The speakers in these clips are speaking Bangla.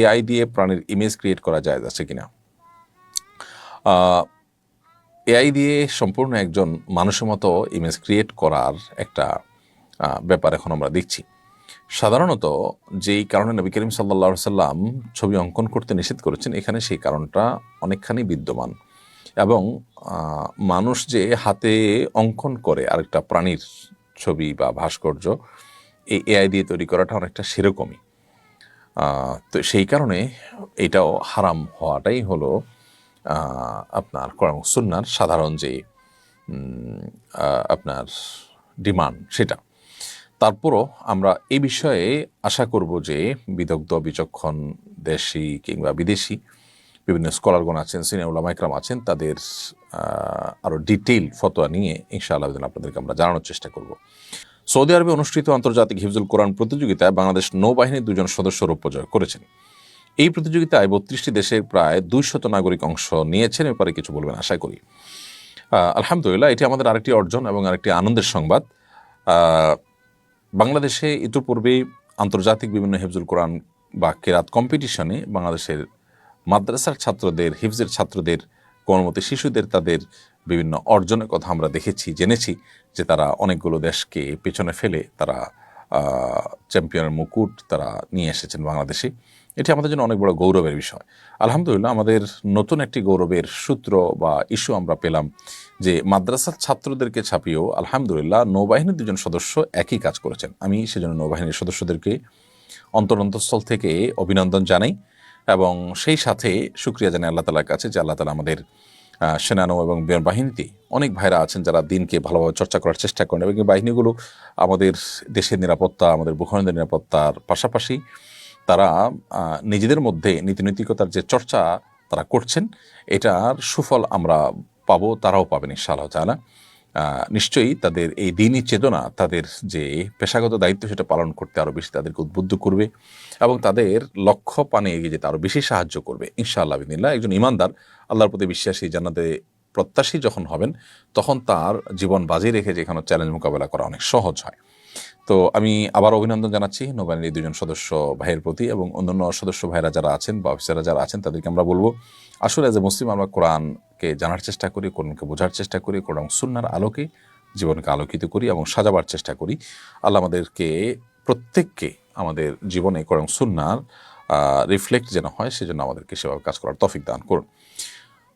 এআই দিয়ে প্রাণের ইমেজ ক্রিয়েট করা যায়, আছে কিনা? এআই দিয়ে সম্পূর্ণ একজন মানুষের মতো ইমেজ ক্রিয়েট করার একটা ব্যাপার এখন আমরা দেখছি। সাধারণত যেই কারণে নবী করিম সাল্লা সাল্লাম ছবি অঙ্কন করতে নিষেধ করেছেন, এখানে সেই কারণটা অনেকখানি বিদ্যমান। এবং মানুষ যে হাতে অঙ্কন করে আরেকটা প্রাণীর ছবি বা ভাস্কর্য, এই এআই দিয়ে তৈরি করাটা অনেকটা সেরকমই। তো সেই কারণে এটাও হারাম হওয়াটাই হলো আপনার কোরআন সুন্নার সাধারণ যে আপনার ডিমান্ড সেটা। তারপরও আমরা এই বিষয়ে আশা করব যে, বিদগ্ধ, বিচক্ষণ দেশি কিংবা বিদেশি বিভিন্ন স্কলারগণ আছেন, সিনিয়র উলামাইকরাম আছেন, তাদের আরও আরও ডিটেইল ফতোয়া নিয়ে ইনশাআল্লাহ আপনাদেরকে আমরা জানানোর চেষ্টা করব। সৌদি আরবে অনুষ্ঠিত আন্তর্জাতিক হিফজুল কোরআন প্রতিযোগিতায় বাংলাদেশ নৌবাহিনীর দুজন সদস্য রৌপ্য জয় করেছেন। এই প্রতিযোগিতায় বত্রিশটি দেশের প্রায় দুইশত নাগরিক অংশ নিয়েছেন ব্যাপারে কিছু বলবেন, আশা করি। আলহামদুলিল্লাহ, এটি আমাদের আরেকটি অর্জন এবং আরেকটি আনন্দের সংবাদ। বাংলাদেশে ইতিপূর্বেই আন্তর্জাতিক বিভিন্ন হেফজুল কোরআন বা কেরাত কম্পিটিশনে বাংলাদেশের মাদ্রাসার ছাত্রদের, হিফজের ছাত্রদের কোনোমতে শিশুদের, তাদের বিভিন্ন অর্জনের কথা আমরা দেখেছি, জেনেছি যে তারা অনেকগুলো দেশকে পেছনে ফেলে তারা চ্যাম্পিয়নের মুকুট তারা নিয়ে এসেছেন বাংলাদেশে। এটি আমাদের জন্য অনেক বড় গৌরবের বিষয়। আলহামদুলিল্লাহ, আমাদের নতুন একটি গৌরবের সূত্র বা ইস্যু আমরা পেলাম যে মাদ্রাসার ছাত্রদেরকে ছাপিয়েও আলহামদুলিল্লাহ নৌবাহিনীর দুজন সদস্য একই কাজ করেছেন। আমি সেজন্য নৌবাহিনীর সদস্যদেরকে অন্তরন্তস্থল থেকে অভিনন্দন জানাই এবং সেই সাথে সুক্রিয়া জানাই আল্লাহ তালার কাছে যে আল্লাহ তালা আমাদের সেনানৌ এবং বিমান বাহিনীতে অনেক ভাইরা আছেন যারা দিনকে ভালোভাবে চর্চা করার চেষ্টা করেন এবং এই বাহিনীগুলো আমাদের দেশের নিরাপত্তা আমাদের ভূখণ্ডের নিরাপত্তার পাশাপাশি তারা নিজেদের মধ্যে নীতিনৈতিকতার যে চর্চা তারা করছেন এটার সুফল আমরা পাবো তারাও পাবেন ইনশাআল্লাহ আহ, নিশ্চয়ই তাদের এই দিনই চেতনা, তাদের যে পেশাগত দায়িত্ব সেটা পালন করতে আরও বেশি তাদেরকে উদ্বুদ্ধ করবে এবং তাদের লক্ষ্য পানে এগিয়ে যেতে আরও বেশি সাহায্য করবে, ইনশাআল্লাহ বিদিল্লাহ একজন ইমানদার আল্লাহর প্রতি বিশ্বাসী জান্নাতে প্রত্যাশী যখন হবেন, তখন তার জীবন বাজি রেখে যেখানে চ্যালেঞ্জ মোকাবেলা করা অনেক সহজ হয়। তো আমি আবার অভিনন্দন জানাচ্ছি নৌবাহিনীর এই দুজন সদস্য ভাইয়ের প্রতি এবং অন্যান্য সদস্য ভাইরা যারা আছেন বা অফিসাররা যারা আছেন, তাদেরকে আমরা বলব আসলে এ মুসলিম আমরা কোরআনকে জানার চেষ্টা করি, কোরআনকে বোঝার চেষ্টা করি, কোরআন সুন্নার আলোকে জীবনকে আলোকিত করি এবং সাজাবার চেষ্টা করি। আল্লাহ আমাদেরকে প্রত্যেককে আমাদের জীবনে কোরআন সুন্নার রিফ্লেক্ট যেন হয়, সেজন্য আমাদেরকে সেভাবে কাজ করার তফিক দান করুন।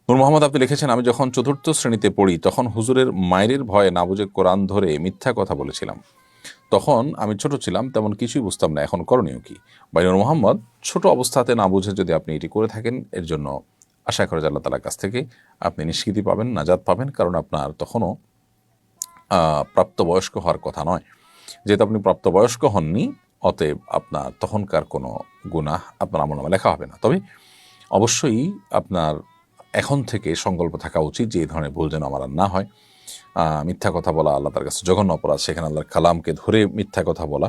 নূর মোহাম্মদ আপনি লিখেছেন, আমি যখন চতুর্থ শ্রেণীতে পড়ি, তখন হুজুরের মায়ের ভয়ে না বুঝে কোরআন ধরে মিথ্যা কথা বলেছিলাম। তখন আমি ছোট ছিলাম, তেমন কিছুই বুঝতাম না, এখন করণীয় কি? বাইনুর মোহাম্মদ, ছোট অবস্থাতে না বুঝে যদি আপনি এটি করে থাকেন, এর জন্য আশা করা আল্লাহ তালার কাছ থেকে আপনি নিষ্কৃতি পাবেন নাজাদ পাবেন, কারণ আপনার তখনও প্রাপ্তবয়স্ক হওয়ার কথা নয়। যেহেতু আপনি প্রাপ্তবয়স্ক হননি, অতএব আপনার তখনকার কোনো গুনাহ আপনার আমল নামে লেখা হবে না। তবে অবশ্যই আপনার এখন থেকে সংকল্প থাকা উচিত যে এই ধরনের ভুল যেন আমার আর না হয়। মিথ্যা কথা বলা, আল্লাহ তার কাছে জঘন্য অপরাধ, সেখানে আল্লাহর কালামকে ধরে মিথ্যা কথা বলা,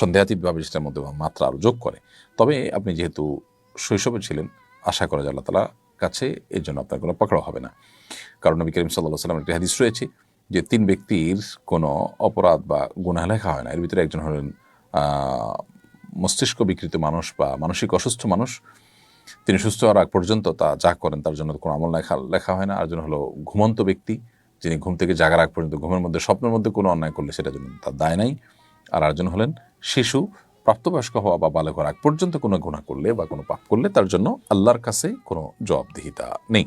সন্দেহাতীতভাবে সেটার মধ্যে মাত্রা আরও যোগ করে। তবে আপনি যেহেতু শৈশবে ছিলেন, আশা করা যায় আল্লাহ তালা কাছে, এর জন্য আপনার কোনো পাকড়াও হবে না। কারণ নবী করিম সাল্লাহ সাল্লাম একটি হাদিস রয়েছে যে, তিন ব্যক্তির কোনো অপরাধ বা গুণা লেখা হয় না। এর ভিতরে একজন হলেন মস্তিষ্ক বিকৃত মানুষ বা মানসিক অসুস্থ মানুষ। তিনি সুস্থ হওয়ার আগ পর্যন্ত তা যা করেন তার জন্য কোনো আমল লেখা লেখা হয় না। আর জন্য হলো ঘুমন্ত ব্যক্তি, যিনি ঘুম থেকে জাগার আগ পর্যন্ত ঘুমের মধ্যে, স্বপ্নের মধ্যে কোনো অন্যায় করলে সেটার জন্য তার দায় নাই। আর আরেকজন হলেন শিশু প্রাপ্তবয়স্ক হওয়া বা হওয়ার আগ পর্যন্ত কোনো গুণা করলে বা কোনো পাপ করলে তার জন্য আল্লাহর কাছে কোনো জবাবদিহিতা নেই।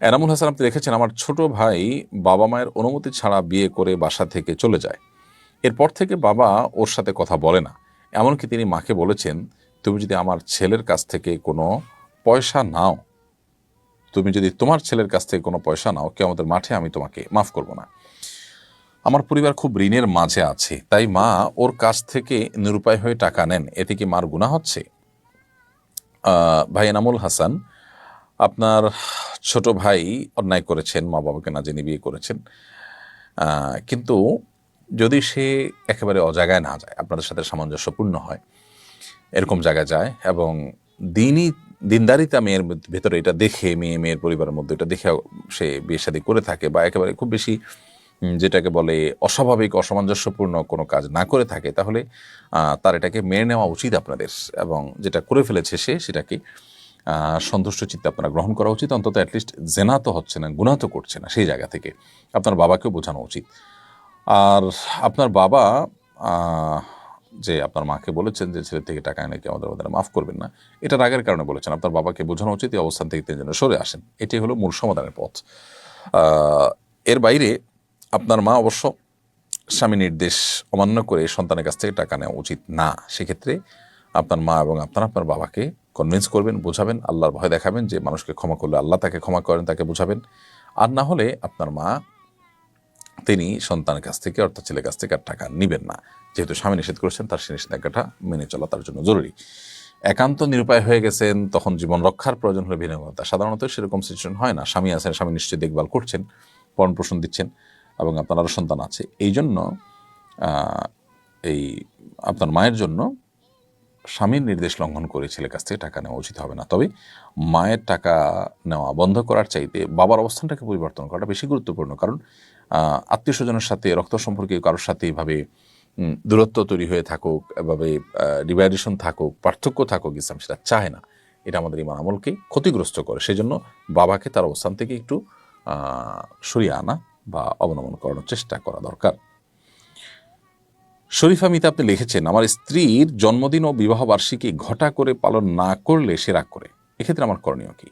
এনামুল হাসান আপনি দেখেছেন আমার ছোট ভাই বাবা মায়ের অনুমতি ছাড়া বিয়ে করে বাসা থেকে চলে যায়। এরপর থেকে বাবা ওর সাথে কথা বলে না। এমনকি তিনি মাকে বলেছেন, তুমি যদি আমার ছেলের কাছ থেকে কোনো পয়সা নাও, তুমি যদি তোমার ছেলের কাছ থেকে কোনো পয়সা নাও কেউ আমাদের মাঠে আমি তোমাকে মাফ করব না। আমার পরিবার খুব ঋণের মাঝে আছে, তাই মা ওর কাছ থেকে নিরুপায় হয়ে টাকা নেন, এতে কি মার গুণা হচ্ছে? ভাই এনামুল হাসান, আপনার ছোট ভাই অন্যায় করেছেন, মা বাবাকে না জেনে বিয়ে করেছেন। কিন্তু যদি সে একেবারে অজাগায় না যায়, আপনাদের সাথে সামঞ্জস্যপূর্ণ হয়, এরকম জায়গায় যায়, এবং দিনই, দিনদারিতা মেয়ের ভেতরে এটা দেখে, মেয়ে, মেয়ের পরিবারের মধ্যে এটা দেখে সে বিয়ে শাদী করে থাকে, বা একেবারে খুব বেশি যেটাকে বলে অস্বাভাবিক, অসামঞ্জস্যপূর্ণ কোনো কাজ না করে থাকে, তাহলে তার এটাকে মেনে নেওয়া উচিত আপনাদের এবং যেটা করে ফেলেছে সে, সেটাকে সন্তুষ্ট চিত্তে আপনারা গ্রহণ করা উচিত। অন্তত অ্যাটলিস্ট জেনা তো হচ্ছে না, গুণা তো করছে না সেই জায়গা থেকে। আপনার বাবাকেও বোঝানো উচিত। আর আপনার বাবা যে আপনার মাকে বলেছেন যে, ছেলে থেকে টাকা এনে কি আমাদের আমাদের মাফ করবেন না? এটা রাগের কারণে বলেছেন। আপনার বাবাকে বোঝানো উচিত, এই অবস্থান থেকে তিনি যেন সরে আসেন। এটি হলো মূল সমাধানের পথ। এর বাইরে আপনার মা অবশ্য স্বামী নির্দেশ অমান্য করে সন্তানের কাছ থেকে টাকা নেওয়া উচিত না। সেক্ষেত্রে আপনার মা এবং আপনার আপনার বাবাকে কনভিন্স করবেন, বোঝাবেন, আল্লাহর ভয় দেখাবেন যে মানুষকে ক্ষমা করলে আল্লাহ তাকে ক্ষমা করেন, তাকে বোঝাবেন। আর না হলে আপনার মা তিনি সন্তানের কাছ থেকে অর্থাৎ ছেলের কাছ থেকে আর টাকা নেবেন না। যেহেতু স্বামী নিষেধ করেছেন, তার সেই নিষেধাজ্ঞাটা মেনে চলা তার জন্য জরুরি। একান্ত নিরুপায় হয়ে গেছেন, তখন জীবন রক্ষার প্রয়োজন হলে ভিন্নতা সাধারণত সেরকম সিচুয়েশন হয় না। স্বামী আছেন, স্বামী নিশ্চয়ই দেখভাল করছেন পরণ পোষণ দিচ্ছেন। এবং আপনার আরও সন্তান আছে। এই জন্য এই আপনার মায়ের জন্য স্বামীর নির্দেশ লঙ্ঘন করে ছেলের কাছ থেকে টাকা নেওয়া উচিত হবে না। তবে মায়ের টাকা নেওয়া বন্ধ করার চাইতে বাবার অবস্থানটাকে পরিবর্তন করাটা বেশি গুরুত্বপূর্ণ। কারণ আত্মীয় স্বজনের সাথে রক্ত সম্পর্কে কারোর সাথে এভাবে দূরত্ব তৈরি হয়ে থাকুক, এভাবে ডিভাইডেশন থাকুক, পার্থক্য থাকুক, ইসলাম সেটা চায় না। এটা আমাদের ইমান আমলকে ক্ষতিগ্রস্ত করে। সেই জন্য বাবাকে তার অবস্থান থেকে একটু সরিয়ে আনা বা অবলম্বন করানোর চেষ্টা করা দরকার। শরীফা মিতা আপনি লিখেছেন, আমার স্ত্রীর জন্মদিন ও বিবাহ বার্ষিকী ঘটা করে পালন না করলে সে রাগ করে। এক্ষেত্রে আমার করণীয় কি?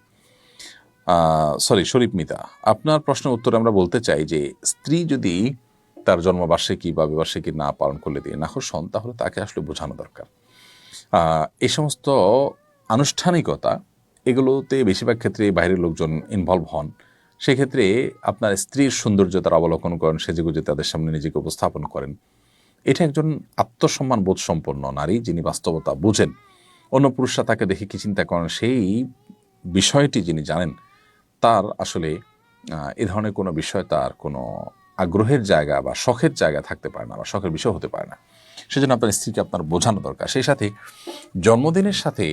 সরি, শরীফ মিতা, আপনার প্রশ্নের উত্তরে আমরা বলতে চাই যে, স্ত্রী যদি তার জন্মবার্ষিকী বা বিবার্ষিকী না পালন করলে দিয়ে নাখোশ হন, তাহলে তাকে আসলে বোঝানো দরকার। এই সমস্ত আনুষ্ঠানিকতা, এগুলোতে বেশিরভাগ ক্ষেত্রে বাইরের লোকজন ইনভলভ হন। সেক্ষেত্রে আপনার স্ত্রীর সৌন্দর্য তারা অবলোকন করেন, সেজেগুজে তাদের সামনে নিজেকে উপস্থাপন করেন। এটা একজন আত্মসম্মান বোধ সম্পন্ন নারী যিনি বাস্তবতা বুঝেন। অন্য পুরুষরা তাকে দেখে কি চিন্তা করেন, সেই বিষয়টি যিনি জানেন, তার আসলে এ ধরনের কোনো বিষয় তার কোনো আগ্রহের জায়গা বা শখের জায়গা থাকতে পারে না বা শখের বিষয় হতে পারে না। সেজন্য আপনার স্ত্রীকে আপনার বোঝানো দরকার। সেই সাথে জন্মদিনের সাথে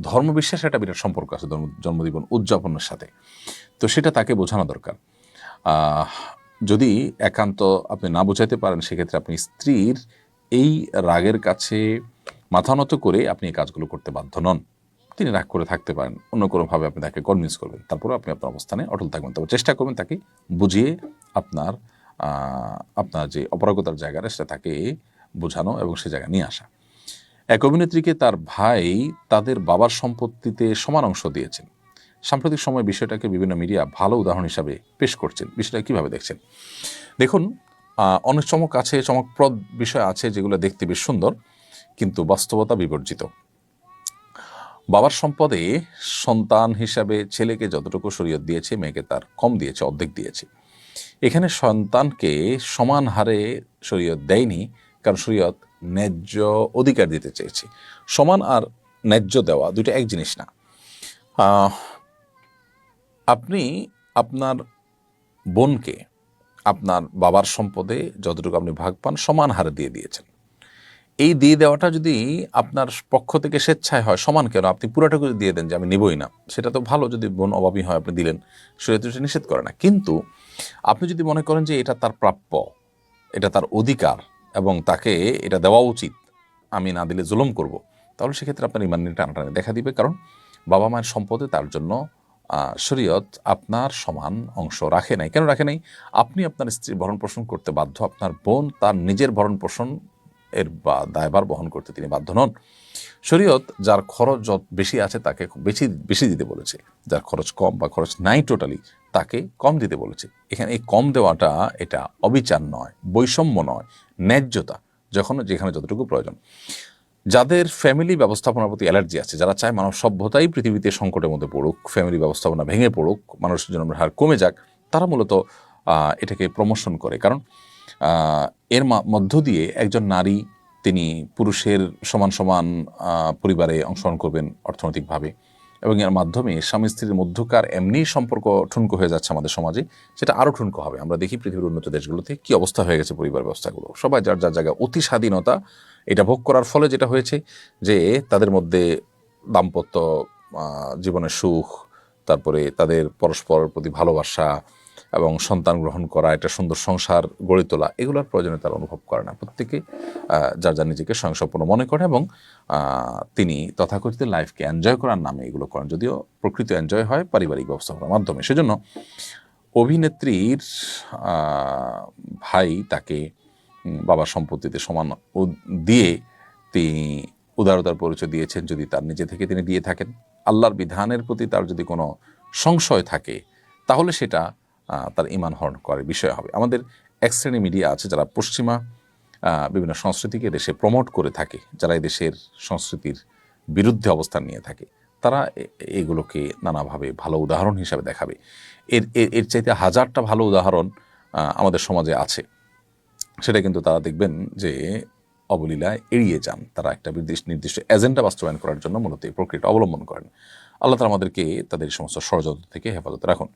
ধর্মবিশ্বাসের একটা বিরাট সম্পর্ক আছে জন্ম- জন্মদিবন উদযাপনের সাথে। তো সেটা তাকে বোঝানো দরকার। যদি একান্ত আপনি না বোঝাতে পারেন, সেক্ষেত্রে আপনি স্ত্রীর এই রাগের কাছে মাথা নত করে আপনি এই কাজগুলো করতে বাধ্য নন। তিনি রাগ করে থাকতে পারেন, অন্য কোনোভাবে আপনি তাকে কনভিন্স করবেন। তারপরে আপনি আপনার অবস্থানে অটল থাকবেন। তবে চেষ্টা করবেন তাকে বুঝিয়ে আপনার আপনার যে অপরাগতার জায়গাটা, সেটা তাকে বোঝানো এবং সে জায়গায় নিয়ে আসা। এক অভিনেত্রীকে তার ভাই তাদের বাবার সম্পত্তিতে সমান অংশ দিয়েছেন। সাম্প্রতিক সময় বিষয়টাকে বিভিন্ন মিডিয়া ভালো উদাহরণ হিসাবে পেশ করছেন। বিষয়টা কীভাবে দেখছেন? দেখুন অনেক চমক আছে, চমকপ্রদ বিষয় আছে যেগুলো দেখতে বেশ সুন্দর, কিন্তু বাস্তবতা বিবর্জিত। বাবার সম্পদে সন্তান হিসাবে ছেলেকে যতটুকু শরীয়ত দিয়েছে, মেয়েকে তার কম দিয়েছে, অর্ধেক দিয়েছে। এখানে সন্তানকে সমান হারে শরীয়ত দেয়নি, কারণ শরীয়ত ন্যায্য অধিকার দিতে চেয়েছি। সমান আর ন্যায্য দেওয়া দুটো এক জিনিস না। আপনি আপনার বোনকে, আপনার বাবার সম্পদে যতটুকু আপনি ভাগ পান, সমান হারে দিয়ে দিয়েছেন। এই দিয়ে দেওয়াটা যদি আপনার পক্ষ থেকে স্বেচ্ছায় হয়, সমান কেন? আপনি পুরাটুকু দিয়ে দেন যে আমি নিবই না। সেটা তো ভালো যদি বোন অভাবী হয়, আপনি দিলেন, সেটা তো নিষেধ করে না। কিন্তু আপনি যদি মনে করেন যে এটা তার প্রাপ্য, এটা তার অধিকার এবং তাকে এটা দেওয়া উচিত। আমি না দিলে জুলুম করব। তাহলে সেক্ষেত্রে আপনার ইমান নিয়ে টানাটানি দেখা দিবে। কারণ বাবা মায়ের সম্পদে তার জন্য শরীয়ত আপনার সমান অংশ রাখে নাই। কেন রাখে নাই? আপনি আপনার স্ত্রীর ভরণ পোষণ করতে বাধ্য। আপনার বোন তার নিজের ভরণ পোষণ এর দায়ভার বহন করতে তিনি বাধ্য নন। শরীয়ত যার খরচ যত বেশি আছে তাকে বেশি বেশি দিতে বলেছে। যার খরচ কম বা খরচ নাই টোটালি তাকে কম দিতে বলেছে। এখানে এই কম দেওয়াটা এটা অবিচার নয়, বৈষম্য নয়, ন্যায্যতা, যখন যেখানে যতটুকু প্রয়োজন। যাদের ফ্যামিলি ব্যবস্থাপনার প্রতি অ্যালার্জি আছে, যারা চায় মানব সভ্যতাই পৃথিবীতে সংকটের মধ্যে পড়ুক ফ্যামিলি ব্যবস্থাপনা ভেঙে পড়ুক, মানুষের জন্মের হার কমে যাক, তারা মূলত এটাকে প্রমোশন করে। কারণ এর মধ্য দিয়ে একজন নারী তিনি পুরুষের সমান সমান পরিবারে অংশগ্রহণ করবেন অর্থনৈতিকভাবে এবং এর মাধ্যমে স্বামী স্ত্রীর মধ্যকার এমনি সম্পর্ক ঠুনকো হয়ে যাচ্ছে আমাদের সমাজে, সেটা আরও ঠুনকো হবে। আমরা দেখি পৃথিবীর উন্নত দেশগুলোতে কি অবস্থা হয়ে গেছে পরিবার ব্যবস্থাগুলো। সবাই যার যার জায়গায় অতি স্বাধীনতা, এটা ভোগ করার ফলে যেটা হয়েছে যে তাদের মধ্যে দাম্পত্য জীবনের সুখ, তারপরে তাদের পরস্পরের প্রতি ভালোবাসা এবং সন্তান গ্রহণ করা, একটা সুন্দর সংসার গড়ে তোলা, এগুলোর প্রয়োজনে তারা অনুভব করে না। প্রত্যেকে যার যার নিজেকে স্বয়ংসম্পূর্ণ মনে করে এবং তিনি তথাকথিত লাইফকে এনজয় করার নামে এগুলো করেন। যদিও প্রকৃত এনজয় হয় পারিবারিক ব্যবস্থাপনার মাধ্যমে। সেজন্য অভিনেত্রীর ভাই তাকে বাবার সম্পত্তিতে সমান দিয়ে তিনি উদারতার পরিচয় দিয়েছেন যদি তার নিজে থেকে তিনি দিয়ে থাকেন। আল্লাহর বিধানের প্রতি তার যদি কোনো সংশয় থাকে, তাহলে সেটা তার ইমান হরণ করার বিষয় হবে। আমাদের এক শ্রেণি মিডিয়া আছে যারা পশ্চিমা বিভিন্ন সংস্কৃতিকে দেশে প্রমোট করে থাকে, যারা দেশের সংস্কৃতির বিরুদ্ধে অবস্থান নিয়ে থাকে। তারা এগুলোকে নানাভাবে ভালো উদাহরণ হিসাবে দেখাবে। এর, এর- চাইতে হাজারটা ভালো উদাহরণ আমাদের সমাজে আছে। সেটা কিন্তু তারা দেখবেন যে অবলীলায় এড়িয়ে যান। তারা একটা নির্দিষ্ট নির্দিষ্ট এজেন্ডা বাস্তবায়ন করার জন্য মূলত এই প্রক্রিয়াটা অবলম্বন করেন। আল্লাহ তালা আমাদেরকে তাদের সমস্ত ষড়যন্ত্র থেকে হেফাজত রাখুন।